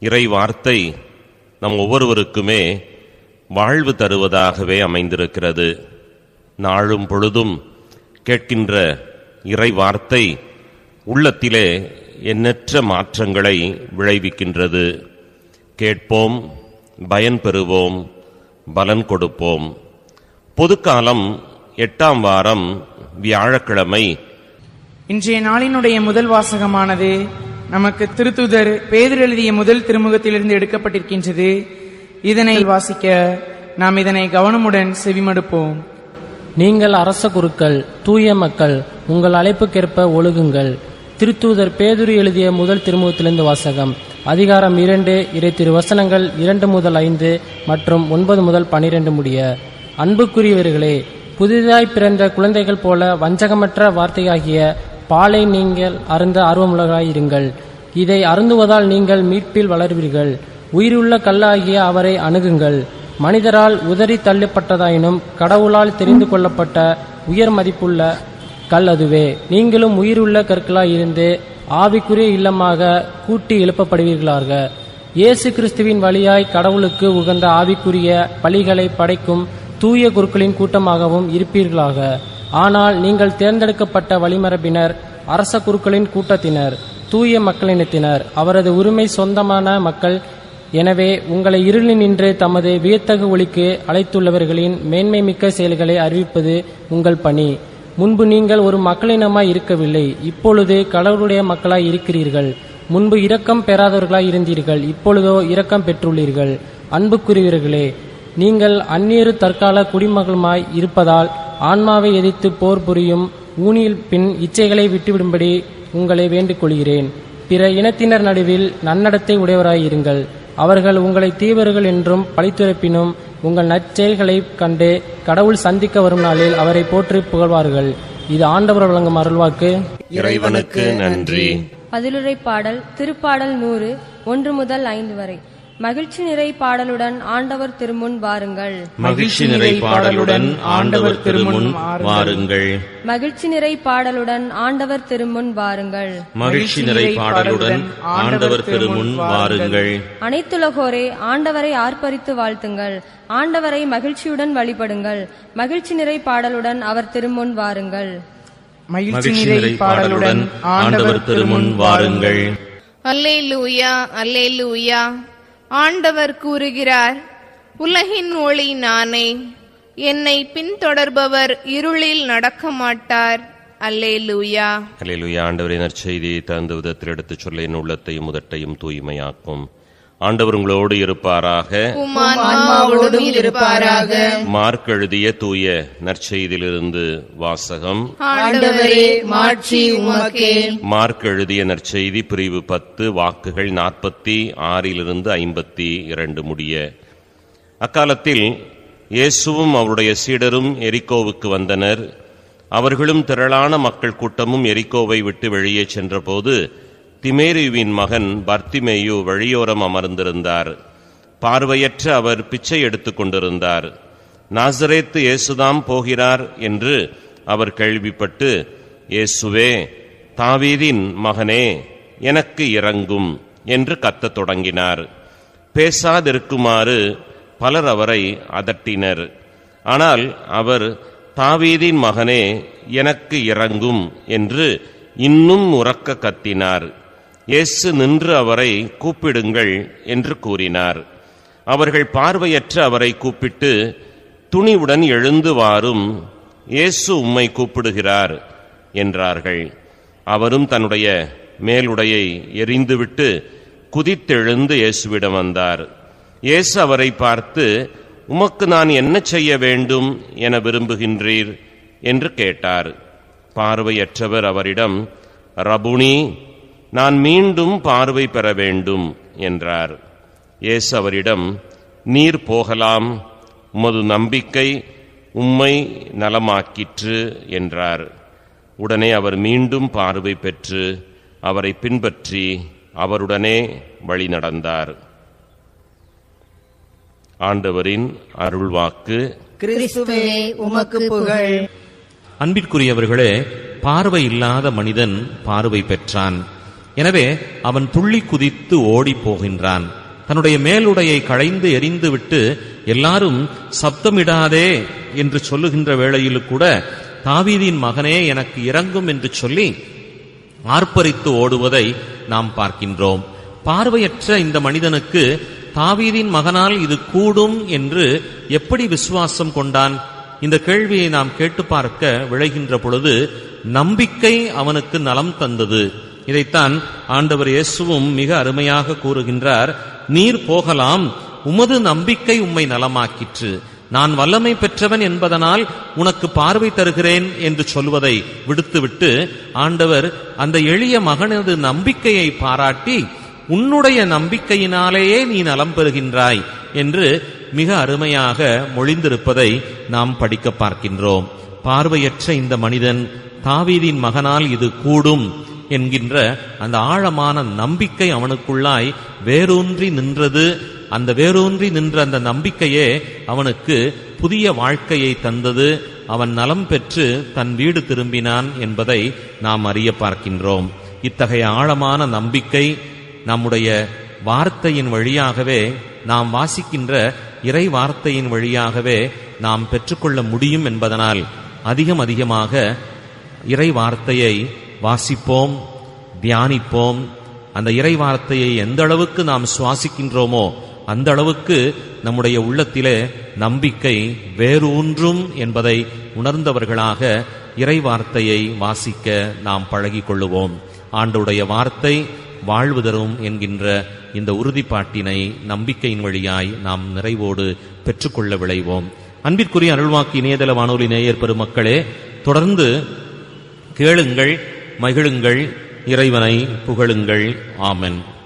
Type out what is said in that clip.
இறை வார்த்தை நம் ஒவ்வொருவருக்குமே வாழ்வு தருவதாகவே அமைந்திருக்கிறது. நாளும் பொழுதும் கேட்கின்ற இறை வார்த்தை உள்ளத்திலே எண்ணற்ற மாற்றங்களை விளைவிக்கின்றது. கேட்போம் பயன் பெறுவோம் பலன் கொடுப்போம். பொதுக்காலம் எட்டாம் வாரம் வியாழக்கிழமை. இன்றைய நாளினுடைய முதல் வாசகமானது நமக்கு திருத்துதர் பேதர் எழுதிய முதல் திருமுகத்திலிருந்து எடுக்கப்பட்டிருக்கின்றது. இதனை வாசிக்க நாம் இதனை கவனமுடன் செவிமடுப்போம். நீங்கள் அரச குருக்கள் தூய மக்கள் உங்கள் அழைப்புக்கேற்ப ஒழுகுங்கள். திருத்தூதர் பேதுரு எழுதிய முதல் திருமுகத்திலிருந்து வாசகம். அதிகாரம் இரண்டு இறை திரு வசனங்கள் இரண்டு முதல் ஐந்து மற்றும் ஒன்பது முதல் பனிரெண்டு முடிய. அன்புக்குரியவர்களே புதிதாய் பிறந்த குழந்தைகள் போல வஞ்சகமற்ற வார்த்தையாகிய பாலை நீங்கள் அருந்த ஆர்வமுள்ளவராயிருங்கள் இதை அருந்துவதால் நீங்கள் மீட்பில் வளர்வீர்கள். உயிருள்ள கல்லாகிய அவரை அணுகுங்கள். மனிதரால் உதறி தள்ளப்பட்டதாயினும் கடவுளால் தெரிந்து கொள்ளப்பட்ட உயர் மதிப்புள்ள கல் அதுவே. நீங்களும் உயிருள்ள கற்களாய் இருந்து ஆவிக்குரிய இல்லமாக கூட்டி எழுப்பப்படுவீர்களாக. இயேசு கிறிஸ்துவின் வழியாய் கடவுளுக்கு உகந்த ஆவிக்குரிய பலிகளை படைக்கும் தூய குருக்களின் கூட்டமாகவும் இருப்பீர்களாக. ஆனால் நீங்கள் தேர்ந்தெடுக்கப்பட்ட வழிமரபினர் அரச குருக்களின் கூட்டத்தினர் தூய மக்களினத்தினர் அவரது உரிமை சொந்தமான மக்கள். எனவே உங்களை இருளில் நின்று தமது வியத்தகு ஒளிக்கு அழைத்துள்ளவர்களின் மேன்மை மிக்க செயல்களை அறிவிப்பது உங்கள் பணி. முன்பு நீங்கள் ஒரு மக்களினமாய் இருக்கவில்லை இப்பொழுது கடவுளுடைய மக்களாய் இருக்கிறீர்கள். முன்பு இரக்கம் பெறாதவர்களாய் இருந்தீர்கள் இப்பொழுதோ இரக்கம் பெற்றுள்ளீர்கள். அன்புக்குரியவர்களே நீங்கள் அந்நியரு தற்கால குடிமகளுமாய் இருப்பதால் ஆன்மாவை எதிர்த்து போர் புரியும் ஊனியில் பின் இச்சைகளை விட்டுவிடும்படி உங்களை வேண்டிக் கொள்கிறேன் பிற இனத்தினர் நடுவில் நன்னடத்தை உடையவராயிருங்கள். அவர்கள் உங்களை தீவர்கள் என்றும் பழித்துரைப்பினும் உங்கள் நற்செயல்களைக் கண்டு கடவுள் சந்திக்க வரும் நாளில் அவரை போற்றி புகழ்வார்கள். இது ஆண்டவர் வழங்கும் அருள்வாக்கு. இறைவனுக்கு நன்றி. பதிலுரை பாடல் திருப்பாடல் நூறு ஒன்று முதல் ஐந்து வரை. மகிழ்ச்சி நிறை பாடலுடன் ஆண்டவர் திருமுன் வாருங்கள். மகிழ்ச்சி நிறை பாடலுடன் ஆண்டவர் திருமுன் வாருங்கள். மகிழ்ச்சி நிறை பாடலுடன் ஆண்டவர் திருமுன் வாருங்கள். மகிழ்ச்சி நிறை பாடலுடன் ஆண்டவர் திருமுன் வாருங்கள். அனைத்துலகோரே ஆண்டவரை ஆர்ப்பரித்து வாழ்த்துங்கள். ஆண்டவரை மகிழ்ச்சியுடன் வழிபடுங்கள். மகிழ்ச்சி நிறை பாடலுடன் அவர் திருமுன் வாருங்கள். மகிழ்ச்சி நிறை பாடலுடன் ஆண்டவர் திருமுன் வாருங்கள். அல்லேலூயா அல்லேலூயா. ஆண்டவர் கூறுகிறார் உலகின் ஒளி நானே என்னை பின்தொடர்பவர் இருளில் நடக்க மாட்டார் அல்லேலூயா. அல்லேலூயா ஆண்டவரின் நற்செய்தியை தகுந்த விதத்தில் எடுத்துச் சொல்ல என் உள்ளத்தையும் முதட்டையும் தூய்மையாக்கும். ஆண்டவர் உங்களோடு இருப்பாராக. இருப்பாராக. மார்க் எழுதிய தூய நற்செய்தியிலிருந்து வாசகம். மார்க் எழுதிய நற்செய்தி பிரிவு பத்து வாக்குகள் நாற்பத்தி ஆறிலிருந்து ஐம்பத்தி இரண்டு முடிய. அக்காலத்தில் இயேசுவும் அவருடைய சீடரும் எரிக்கோவுக்கு வந்தனர். அவர்களும் திரளான மக்கள் கூட்டமும் எரிக்கோவை விட்டு வெளியே சென்றபோது திமேரியுவின் மகன் பர்த்திமேயு வழியோரம் அமர்ந்திருந்தார். பார்வையற்ற அவர் பிச்சை எடுத்து கொண்டிருந்தார். நாசரேத்து இயேசுதாம் போகிறார் என்று அவர் கேள்விப்பட்டு இயேசுவே தாவீதின் மகனே எனக்கு இறங்கும் என்று கத்தத் தொடங்கினார். பேசாதிருக்குமாறு பலர் அவரை அதட்டினர். ஆனால் அவர் தாவீதின் மகனே எனக்கு இறங்கும் என்று இன்னும் உறக்க கத்தினார். இயேசு நின்று அவரை கூப்பிடுங்கள் என்று கூறினார். அவர்கள் பார்வையற்ற அவரை கூப்பிட்டு துணிவுடன் எழுந்து வாரும் இயேசு உம்மை கூப்பிடுகிறார் என்றார்கள். அவரும் தன்னுடைய மேலுடையை எரிந்துவிட்டு குதித்தெழுந்து இயேசுவிடம் வந்தார். இயேசு அவரை பார்த்து உமக்கு நான் என்ன செய்ய வேண்டும் என விரும்புகின்றீர்? என்று கேட்டார். பார்வையற்றவர் அவரிடம் ரபுனி நான் மீண்டும் பார்வை பெற வேண்டும் என்றார். இயேசு அவரிடம் நீர் போகலாம் உமது நம்பிக்கை உம்மை நலமாக்கிற்று என்றார். உடனே அவர் மீண்டும் பார்வை பெற்று அவரை பின்பற்றி அவருடனே வழி நடந்தார். ஆண்டவரின் அருள்வாக்கு. கிறிஸ்துவே உமக்கு புகழ். அன்பிற்குரியவர்களே பார்வை இல்லாத மனிதன் பார்வை பெற்றான். எனவே அவன் துள்ளி குதித்து ஓடிப் போகின்றான் தன்னுடைய மேலுடையை களைந்து எறிந்துவிட்டு எல்லாரும் சப்தமிடாதே என்று சொல்லுகின்ற வேளையில் கூட தாவீதின் மகனே எனக்கு இறங்கும் என்று சொல்லி ஆர்ப்பரித்து ஓடுவதை நாம் பார்க்கின்றோம். பார்வையற்ற இந்த மனிதனுக்கு தாவீதின் மகனால் இது கூடும் என்று எப்படி விசுவாசம் கொண்டான்? இந்த கேள்வியை நாம் கேட்டு பார்க்க விளைகின்ற பொழுது நம்பிக்கை அவனுக்கு நலம் தந்தது. இதைத்தான் ஆண்டவர் இயேசுவும் மிக அருமையாக கூறுகின்றார் நீர் போகலாம் உமது நம்பிக்கை உம்மை நலமாக்கிற்று. நான் வல்லமை பெற்றவன் என்பதனால் உனக்கு பார்வை தருகிறேன் என்று சொல்வதை விடுத்துவிட்டு ஆண்டவர் அந்த எளிய மகனது நம்பிக்கையை பாராட்டி உன்னுடைய நம்பிக்கையினாலேயே நீ நலம் பெறுகின்றாய் என்று மிக அருமையாக மொழிந்திருப்பதை நாம் படிக்க பார்க்கின்றோம். பார்வையற்ற இந்த மனிதன் தாவீதின் மகனால் இது கூடும். என்கின்ற அந்த ஆழமான நம்பிக்கை அவனுக்குள்ளாய் வேரூன்றி நின்றது. அந்த வேரூன்றி நின்ற அந்த நம்பிக்கையே அவனுக்கு புதிய வாழ்க்கையை தந்தது. அவன் நலம் பெற்று தன் வீடு திரும்பினான் என்பதை நாம் அறிய பார்க்கின்றோம். இத்தகைய ஆழமான நம்பிக்கை நம்முடைய வார்த்தையின் வழியாகவே நாம் வாசிக்கின்ற இறை வார்த்தையின் வழியாகவே நாம் பெற்றுக்கொள்ள முடியும் என்பதனால் அதிகம் அதிகமாக இறை வார்த்தையை வாசிப்போம் தியானிப்போம். அந்த இறை வார்த்தையை எந்த அளவுக்கு நாம் சுவாசிக்கின்றோமோ அந்த அளவுக்கு நம்முடைய உள்ளத்திலே நம்பிக்கை வேரூன்றும் என்பதை உணர்ந்தவர்களாக இறை வார்த்தையை வாசிக்க நாம் பழகி கொள்ளுவோம் ஆண்டுடைய வார்த்தை வாழ்வு தரும் என்கின்ற இந்த உறுதிப்பாட்டினை நம்பிக்கையின் வழியாய் நாம் நிறைவோடு பெற்றுக்கொள்ள விளைவோம் அன்பிற்குரிய அருள்வாக்கு இணையதள வானொலி நேயர் பெருமக்களே தொடர்ந்து கேளுங்கள் மகிழுங்கள் இறைவனை புகழுங்கள். ஆமென்.